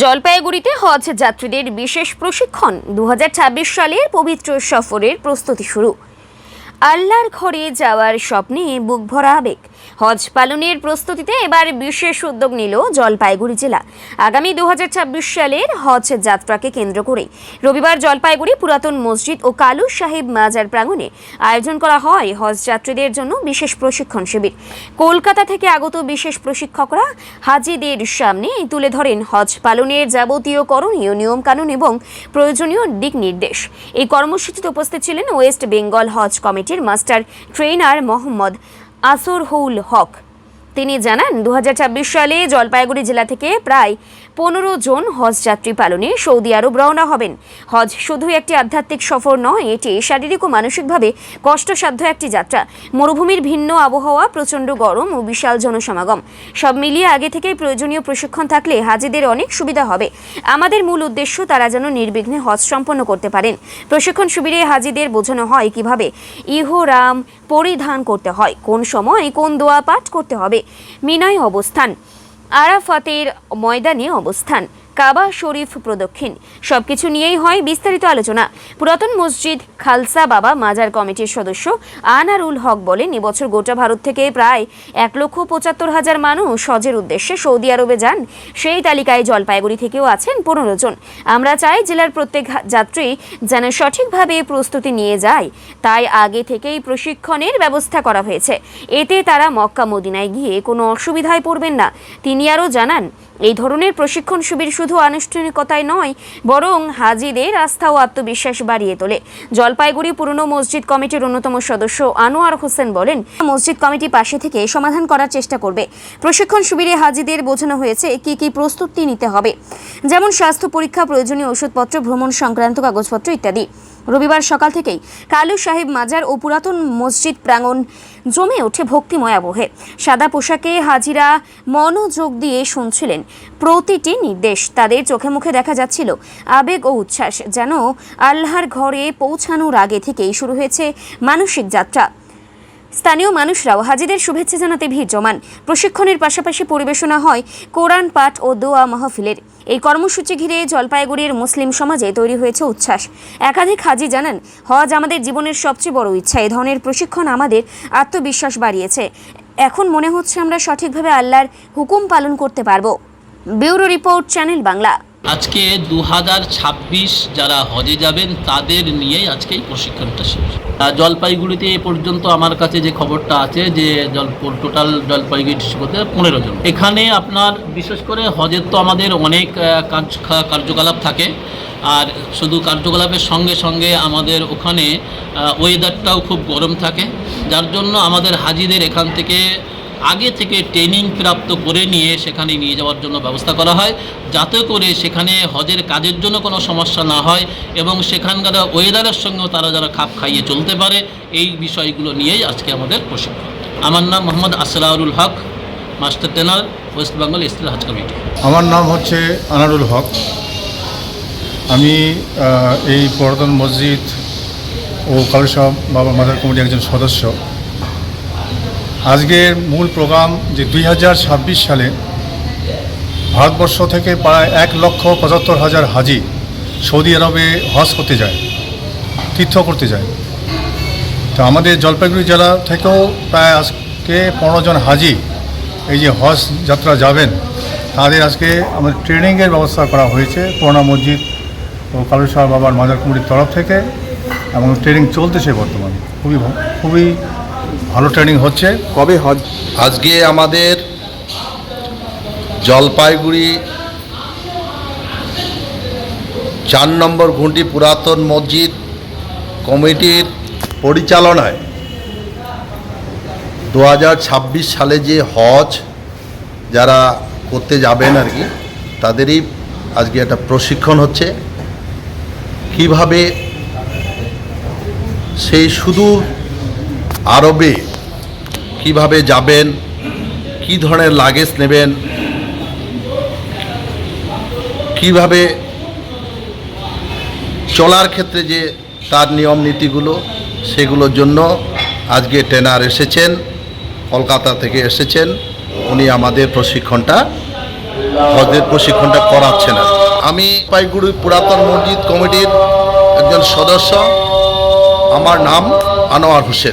জলপাইগুড়িতে হজ যাত্রীদের বিশেষ প্রশিক্ষণ দু হাজার ছাব্বিশ সালের পবিত্র সফরের প্রস্তুতি শুরু। আল্লাহর ঘরে যাওয়ার স্বপ্নে বুক ভরা আবেগ। হজ পালনের প্রস্তুতিতে এবার বিশেষ উদ্যোগ নিল জলপাইগুড়ি জেলা। আগামী দুহাজার ছাব্বিশ সালের হজ যাত্রাকে কেন্দ্র করে। রবিবার জলপাইগুড়ি পুরাতন মসজিদ ও কালু সাহেব মাজার প্রাঙ্গণে আয়োজন করা হয় হজ যাত্রীদের জন্য বিশেষ প্রশিক্ষণ শিবির। কলকাতা থেকে আগত বিশেষ প্রশিক্ষকরা হাজিদের সামনে তুলে ধরেন হজ পালনের যাবতীয় করণীয় নিয়মকানুন এবং প্রয়োজনীয় দিক নির্দেশ। এই কর্মসূচিতে উপস্থিত ছিলেন ওয়েস্ট বেঙ্গল হজ কমিটির মাস্টার ট্রেনার মোহাম্মদ আসরহুল হক। তিনি জানান দু হাজার ছাব্বিশ সালে জলপাইগুড়ি জেলা থেকে প্রায় পনেরো জন হজ যাত্রী পালনে সৌদি আরব রওনা হবেন। হজ শুধু একটি আধ্যাত্মিক সফর নয়, এটি শারীরিক ও মানসিকভাবে কষ্টসাধ্য একটি যাত্রা। মরুভূমির ভিন্ন আবহাওয়া, প্রচণ্ড গরম ও বিশাল জনসমাগম। সব মিলিয়ে আগে থেকেই প্রয়োজনীয় প্রশিক্ষণ থাকলে হাজিদের অনেক সুবিধা হবে। আমাদের মূল উদ্দেশ্য তারা যেন নির্বিঘ্নে হজ সম্পন্ন করতে পারেন। প্রশিক্ষণ শিবিরে হাজিদের বোঝানো হয় কীভাবে ইহরাম পরিধান করতে হয়, কোন সময় কোন দোয়া পাঠ করতে হবে। মিনায় অবস্থান। আরাফাতের ময়দানে অবস্থান। কাবা শরীফ প্রদক্ষিণ। সবকিছু নিয়েই হয় বিস্তারিত আলোচনা। পুরাতন মসজিদ খালসা বাবা মাজার কমিটির সদস্য আনারুল হক বলেন এবছর গোটা ভারত থেকে প্রায় এক লক্ষ পঁচাত্তর হাজার মানুষ হজের উদ্দেশ্যে সৌদি আরবে যান। সেই তালিকায় জলপাইগুড়ি থেকেও আছেন পনেরো জন। আমরা চাই জেলার প্রত্যেক যাত্রী যেন সঠিকভাবে প্রস্তুতি নিয়ে যায়। তাই আগে থেকেই প্রশিক্ষণের ব্যবস্থা করা হয়েছে। এতে তারা মক্কা মদিনায় গিয়ে কোনো অসুবিধায় পড়বেন না। তিনি আরও জানান এই ধরনের প্রশিক্ষণ শিবির শুধু আনুষ্ঠানিকতায় নয়, বরং হাজিদের আস্থা ও আত্মবিশ্বাস বাড়িয়ে তোলে। জলপাইগুড়ি পুরনো মসজিদ কমিটির অন্যতম সদস্য আনোয়ার হোসেন বলেন, মসজিদ কমিটি পাশে থেকে সমাধান করার চেষ্টা করবে। প্রশিক্ষণ শিবিরে হাজিদের বোঝানো হয়েছে কি কি প্রস্তুতি নিতে হবে, যেমন স্বাস্থ্য পরীক্ষা, প্রয়োজনীয় ওষুধপত্র ভ্রমণ সংক্রান্ত কাগজপত্র ইত্যাদি। রবিবার সকাল থেকেই কালু সাহেব মাজার ও পুরাতন মসজিদ প্রাঙ্গণ জমে ওঠে ভক্তিময় আবহে। সাদা পোশাকে হাজিরা মনোযোগ দিয়ে শুনছিলেন প্রতিটি নির্দেশ। তাদের চোখে মুখে দেখা যাচ্ছিল আবেগ ও উচ্ছ্বাস, যেন আল্লাহর ঘরে পৌঁছানোর আগে থেকেই শুরু হয়েছে মানসিক যাত্রা। স্থানীয় মানুষরাও হাজিদের শুভেচ্ছা জানাতে ভিড় জমান। প্রশিক্ষণের পাশাপাশি পরিবেশনা হয় কোরআন পাঠ ও দোয়া মাহফিলের। এই কর্মসূচি ঘিরে জলপাইগুড়ির মুসলিম সমাজে তৈরি হয়েছে উচ্ছ্বাস। একাধিক হাজি জানান, হজ আমাদের জীবনের সবচেয়ে বড় ইচ্ছা। এই ধরনের প্রশিক্ষণ আমাদের আত্মবিশ্বাস বাড়িয়েছে। এখন মনে হচ্ছে আমরা সঠিকভাবে আল্লাহর হুকুম পালন করতে পারব। Bureau report, channel Bangla. আজকে দু হাজার ছাব্বিশ যারা হজে যাবেন, তাদের নিয়েই আজকে এই প্রশিক্ষণটা শেষ। জলপাইগুড়িতে এ পর্যন্ত আমার কাছে যে খবরটা আছে যে জল, টোটাল জলপাইগুড়ি ডিস্ট্রিক্টতে পনেরো জন। এখানে আপনার বিশেষ করে হজের তো আমাদের অনেক কাজ, কার্যকলাপ থাকে। আর শুধু কার্যকলাপের সঙ্গে সঙ্গে আমাদের ওখানে ওয়েদারটাও খুব গরম থাকে। যার জন্য আমাদের হাজিদের এখান থেকে আগে থেকে ট্রেনিং প্রাপ্ত করে নিয়ে সেখানে নিয়ে যাওয়ার জন্য ব্যবস্থা করা হয়, যাতে করে সেখানে হজের কাজের জন্য কোনো সমস্যা না হয় এবং সেখানকার ওয়েদারের সঙ্গেও তারা যারা খাপ খাইয়ে চলতে পারে, এই বিষয়গুলো নিয়েই আজকে আমাদের প্রশিক্ষণ। আমার নাম Mohammad Asraul Haque, master trainer, West Bengal state Haj committee. আমার নাম হচ্ছে আনারুল হক। আমি এই পুরাতন মসজিদ ও কালুসাহ বাবা মাদার কমিটির একজন সদস্য। আজকের মূল প্রোগ্রাম যে দুই হাজার ছাব্বিশ সালে ভারতবর্ষ থেকে প্রায় এক লক্ষ পঁচাত্তর হাজার হাজি সৌদি আরবে হজ করতে যায়, তীর্থ করতে যায়। তো আমাদের জলপাইগুড়ি জেলা থেকেও প্রায় আজকে পনেরো জন হাজি এই যে হজ যাত্রা যাবেন, তাদের আজকে আমাদের ট্রেনিংয়ের ব্যবস্থা করা হয়েছে। পুরোনা মসজিদ ও কালুসাহ বাবার মাজার কমিটির তরফ থেকে এবং ট্রেনিং চলতেছে বর্তমানে। খুবই খুবই ভালো ট্রেনিং হচ্ছে। কবে হজ? আজকে আমাদের জলপাইগুড়ি চার নম্বর ঘুঁটি পুরাতন মসজিদ কমিটির পরিচালনায় দু হাজার ছাব্বিশ সালে যে হজ যারা করতে যাবেন আর কি তাদেরই আজকে একটা প্রশিক্ষণ হচ্ছে। কীভাবে সেই সুদূর আরবে, কীভাবে যাবেন, কি ধরনের লাগেজ নেবেন, কীভাবে চলার ক্ষেত্রে যে তার নিয়ম নীতিগুলো, সেগুলোর জন্য আজকে ট্রেনার এসেছেন, কলকাতা থেকে এসেছেন। উনি আমাদের প্রশিক্ষণটা, হজের প্রশিক্ষণটা করাচ্ছেন আমি পাইগুড়ি পুরাতন মসজিদ কমিটির একজন সদস্য। আমার নাম আনোয়ার হোসেন।